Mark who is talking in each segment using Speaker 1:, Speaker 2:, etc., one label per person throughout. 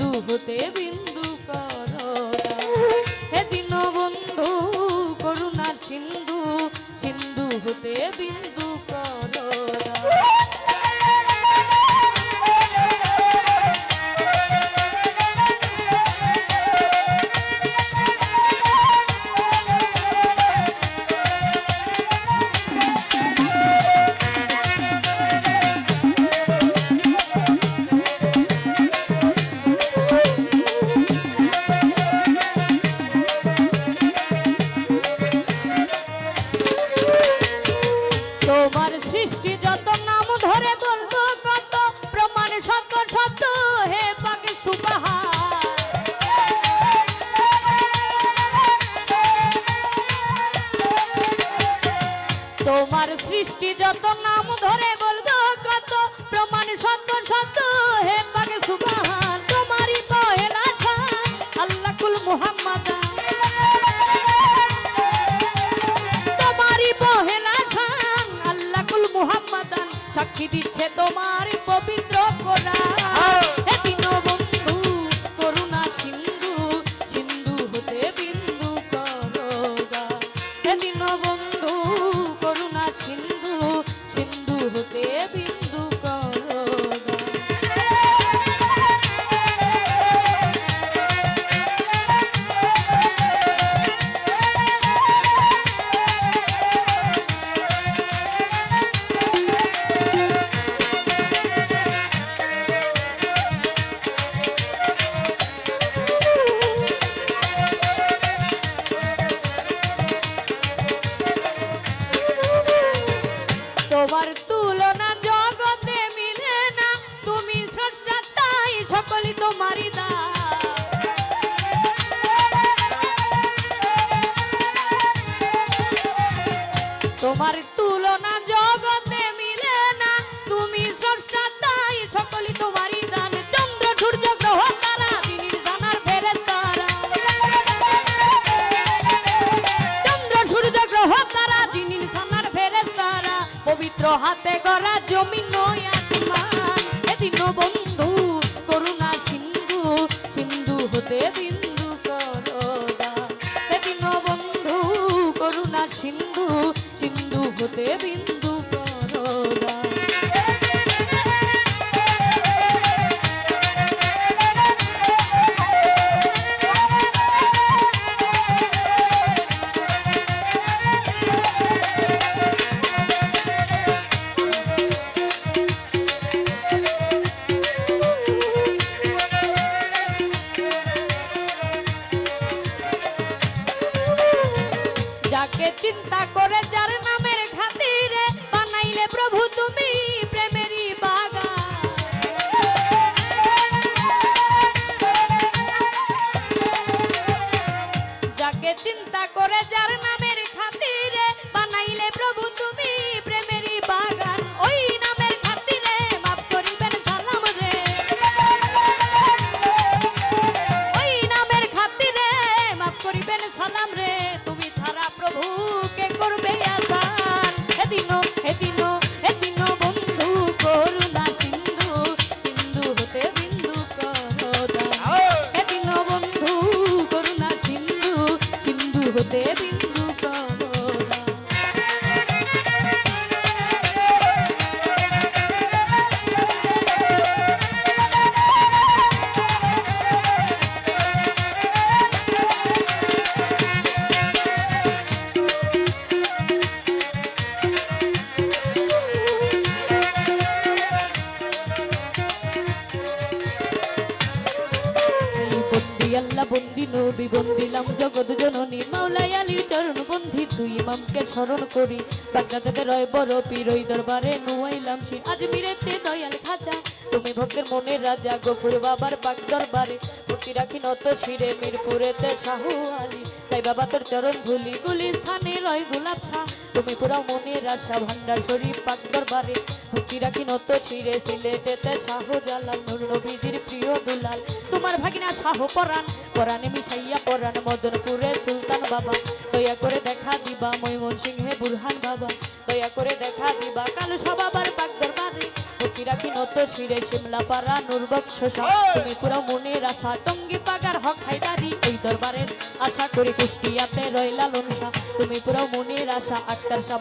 Speaker 1: হতে বিন্দু করদা হে দিন বন্ধু করুণার সিন্ধু সিন্ধু হতে বিন্দু তোমার সৃষ্টি যত নাম ধরে বলব কত প্রমাণ সত্য সত্য। হে পাকে সুবাহান তোমারই পহেলা ছান আল্লাহ কুল মুহাম্মদ। তোমারই পহেলা ছান আল্লাহ কুল মুহাম্মদ। সাক্ষী দিচ্ছে তোমার পবিত্র কোরআন। হে দীনবন্ধু করুণা সিন্ধু সিন্ধু হতে বিন্দু হে দীনবন্ধু সিন্ধু হতে তোমার তুলনা জগতে মিলে না। তুমি স্রষ্টা, তাই সকলই তোমারই দা। তোমার তুলনা জগতে মিলে না। তুমি স্রষ্টা, তাই সকলই তোমারই হাতে গড়া জমি নয় যাকে চিন্তা করে যার নামের খাতিরে বানাইলে প্রভু তুমি প্রেমেরই বাগান। যাকে চিন্তা করে যার হতে বিন্দু বন্দি নবী বন্দিলাম তুই ইমামকে স্মরণ করি। বাগদাদের রয় বড় পীর, ওই দরবারে নুয়াইলাম সে আজ মিরেতে দয়াল খাজা, তুমি ভক্তের মনের রাজা গফুর বাবার বাগ দরবারে ভক্তি রাখি নত শিরে, মিরপুরেতে শাহু আলী। তাই বাবা, তোর চরণ ধুলি গুলি স্থানে রয় গোলাপ শাহ তুমি পুরাও মনের আশা ভান্ডার শরীফ পাক দরবারে। ভক্তি রাখি নত শিরে, সিলেটেতে শাহ জালাল নবীজির প্রিয় দুলাল। তোমার ভাগিনা শাহ পরাণ, পরাণে মিশাইয়া পরাণ, মদনপুরে সুলতান বাবা। দয়া করে দেখা দিবা ময়মন সিংহে বুরহান বাবা। দয়া করে দেখা দিবা, কালু বাবার শিরে শিমলা পাড়া নুরবক্স তুমি পুরো মনের আশা টঙ্গি পাগার হক হাইদারি এই আশা করি কুষ্টিয়াতে রইলা লনসা। তুমি পুরো মনের আশা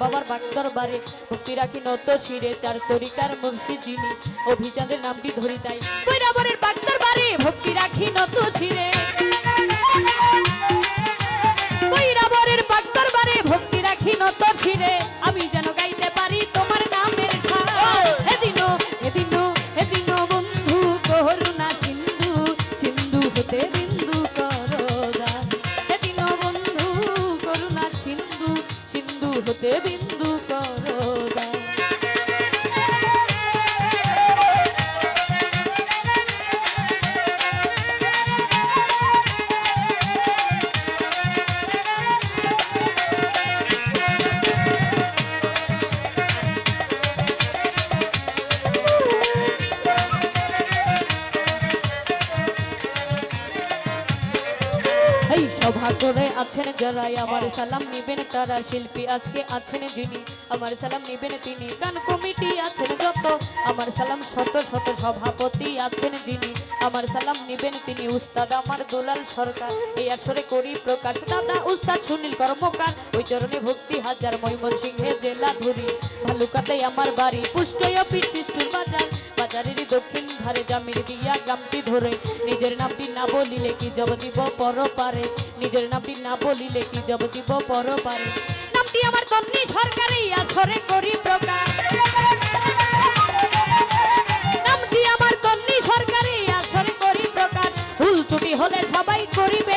Speaker 1: বাবার বাগ দরবারে। ভক্তি রাখি নত শিরে চার তরিকার মুর্শিদ যিনি অভিযানের নামটি ধরি তাই। কৈরাবরের বাগ দরবারে ভক্তি রাখি নত শিরে। কৈরাবরের বাগ দরবারে ভক্তি রাখি নত শিরে। আমি যেন এই সভা করে আছেন যারা আমার সালাম নিবেন তারা শিল্পী আজকে আছেন যিনি। আমার সালাম নিবেন তিনি। গান কমিটি আছেন যত। আমার সালাম শত শত সভাপতি আছেন যিনি। আমার সালাম নিবেন তিনি উস্তাদ আমার দুলাল সরকার। এই আসরে করি প্রকাশ। দাদা, উস্তাদ, সুনীল কর্মকার। ওই চরণে ভক্তি হাজার ময়মন সিংহে জেলা ধরি। ভালুকাতে আমার বাড়ি, পুষ্টয় পীঠ বাজার। বাজারের দক্ষিণ ধারে জামির দিয়া গ্রামটি ধরে। নিজের নামটি না বলিলে কি জব দিব পর পারে নিজের নামটি না বলিলে কি জব দিব পর পারে নামটি আমার তন্নি সরকারি, আসরে করি প্রকার। নামটি আমার তন্নি সরকারি, আসরে করি প্রকার। ভুল ত্রুটি হলে সবাই করিবে।